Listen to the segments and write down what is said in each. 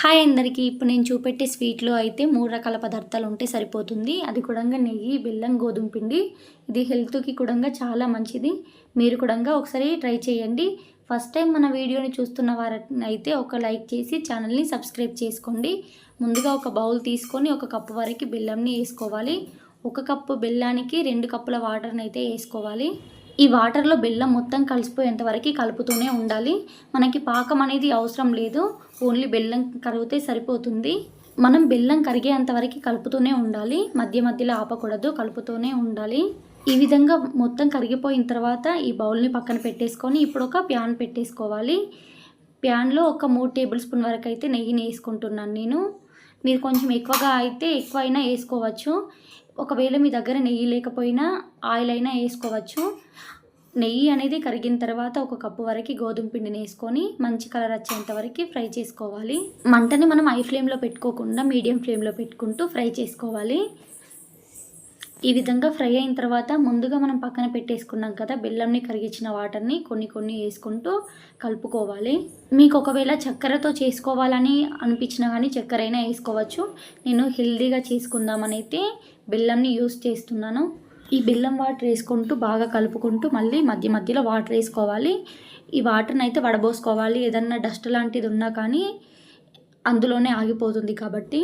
Hi అందరికీ. ఇప్పుడు నేను చూపెట్టే స్వీట్లో అయితే మూడు రకాల పదార్థాలు ఉంటే సరిపోతుంది. అది కూడా నెయ్యి బెల్లం గోధుమ పిండి. ఇది హెల్త్కి కూడా చాలా మంచిది. మీరు కూడా ఒకసారి ట్రై చేయండి. ఫస్ట్ టైం మన వీడియోని చూస్తున్న వారైతే ఒక లైక్ చేసి ఛానల్ని సబ్స్క్రైబ్ చేసుకోండి. ముందుగా ఒక బౌల్ తీసుకొని ఒక కప్పు వరకు బెల్లంని వేసుకోవాలి. ఒక కప్పు బెల్లానికి రెండు కప్పుల వాటర్ని అయితే వేసుకోవాలి. ఈ వాటర్లో బెల్లం మొత్తం కలిసిపోయేంత వరకు కలుపుతూనే ఉండాలి. మనకి పాకం అనేది అవసరం లేదు. ఓన్లీ బెల్లం కరిగితే సరిపోతుంది. మనం బెల్లం కరిగేంత వరకు కలుపుతూనే ఉండాలి. మధ్య మధ్యలో ఆపకూడదు కలుపుతూనే ఉండాలి. ఈ విధంగా మొత్తం కరిగిపోయిన తర్వాత ఈ బౌల్ని పక్కన పెట్టేసుకొని ఇప్పుడు ఒక ప్యాన్ పెట్టేసుకోవాలి. ప్యాన్లో ఒక మూడు టేబుల్ స్పూన్ వరకు అయితే నెయ్యిని వేసుకుంటున్నాను నేను. మీరు కొంచెం ఎక్కువగా అయితే ఎక్కువ అయినా వేసుకోవచ్చు. ఒకవేళ మీ దగ్గర నెయ్యి లేకపోయినా ఆయిల్ అయినా వేసుకోవచ్చు. నెయ్యి అనేది కరిగిన తర్వాత ఒక కప్పు వరకు గోధుమ పిండిని వేసుకొని మంచి కలర్ వచ్చేంత వరకు ఫ్రై చేసుకోవాలి. మంటని మనం ఐ ఫ్లేమ్లో పెట్టుకోకుండా మీడియం ఫ్లేమ్లో పెట్టుకుంటూ ఫ్రై చేసుకోవాలి. ఈ విధంగా ఫ్రై అయిన తర్వాత ముందుగా మనం పక్కన పెట్టేసుకున్నాం కదా బెల్లంని కరిగించిన వాటర్ని కొన్ని కొన్ని వేసుకుంటూ కలుపుకోవాలి. మీకు ఒకవేళ చక్కెరతో చేసుకోవాలని అనిపించినా కానీ చక్కెర అయినా వేసుకోవచ్చు. నేను హెల్దీగా చేసుకుందామని అయితే బెల్లంని యూస్ చేస్తున్నాను. ఈ బెల్లం వాటర్ వేసుకుంటూ బాగా కలుపుకుంటూ మళ్ళీ మధ్య మధ్యలో వాటర్ వేసుకోవాలి. ఈ వాటర్ని అయితే వడబోసుకోవాలి. ఏదన్నా డస్ట్ లాంటిది ఉన్నా కానీ అందులోనే ఆగిపోతుంది కాబట్టి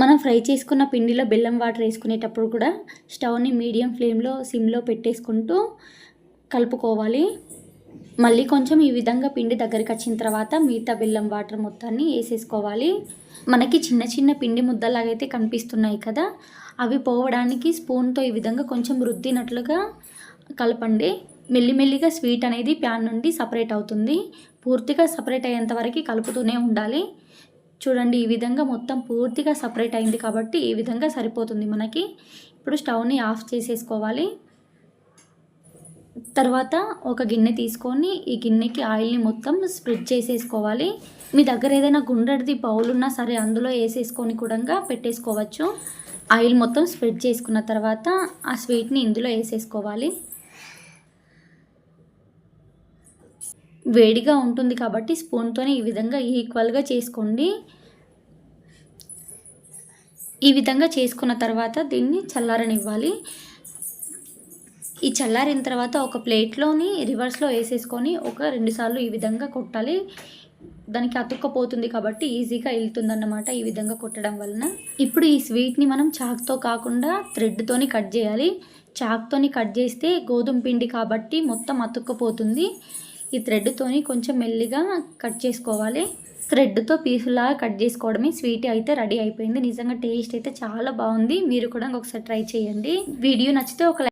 మనం ఫ్రై చేసుకున్న పిండిలో బెల్లం వాటర్ వేసుకునేటప్పుడు కూడా స్టవ్ని మీడియం ఫ్లేమ్లో సిమ్లో పెట్టేసుకుంటూ కలుపుకోవాలి. మళ్ళీ కొంచెం ఈ విధంగా పిండి దగ్గరికి వచ్చిన తర్వాత మిగతా బెల్లం వాటర్ మొత్తాన్ని వేసేసుకోవాలి. మనకి చిన్న చిన్న పిండి ముద్దలాగైతే కనిపిస్తున్నాయి కదా అవి పోవడానికి స్పూన్తో ఈ విధంగా కొంచెం రుద్దినట్లుగా కలపండి. మెల్లిమెల్లిగా స్వీట్ అనేది ప్యాన్ నుండి సపరేట్ అవుతుంది. పూర్తిగా సపరేట్ అయ్యేంత వరకు కలుపుతూనే ఉండాలి. చూడండి ఈ విధంగా మొత్తం పూర్తిగా సపరేట్ అయింది కాబట్టి ఈ విధంగా సరిపోతుంది మనకి. ఇప్పుడు స్టవ్ని ఆఫ్ చేసేసుకోవాలి. తర్వాత ఒక గిన్నె తీసుకొని ఈ గిన్నెకి ఆయిల్ని మొత్తం స్ప్రెడ్ చేసేసుకోవాలి. మీ దగ్గర ఏదైనా గుండ్రది బౌల్ ఉన్నా సరే అందులో వేసేసుకొని కూడా పెట్టేసుకోవచ్చు. ఆయిల్ మొత్తం స్ప్రెడ్ చేసుకున్న తర్వాత ఆ స్వీట్ని ఇందులో వేసేసుకోవాలి. వేడిగా ఉంటుంది కాబట్టి స్పూన్తోనే ఈ విధంగా ఈక్వల్గా చేసుకోండి. ఈ విధంగా చేసుకున్న తర్వాత దీన్ని చల్లారనివ్వాలి. ఈ చల్లారిన తర్వాత ఒక ప్లేట్లోని రివర్స్లో వేసేసుకొని ఒక రెండుసార్లు ఈ విధంగా కొట్టాలి. దానికి అతుక్కపోతుంది కాబట్టి ఈజీగా వెళ్తుందన్నమాట ఈ విధంగా కొట్టడం వలన. ఇప్పుడు ఈ స్వీట్ని మనం చాక్తో కాకుండా థ్రెడ్తోని కట్ చేయాలి. చాక్తోని కట్ చేస్తే గోధుమ పిండి కాబట్టి మొత్తం అతుక్కపోతుంది. ఈ థ్రెడ్తోని కొంచెం మెల్లిగా కట్ చేసుకోవాలి. థ్రెడ్తో పీసులాగా కట్ చేసుకోవడమే స్వీట్ అయితే రెడీ అయిపోయింది. నిజంగా టేస్ట్ అయితే చాలా బాగుంది. మీరు కూడా ఒకసారి ట్రై చేయండి. వీడియో నచ్చితే ఒక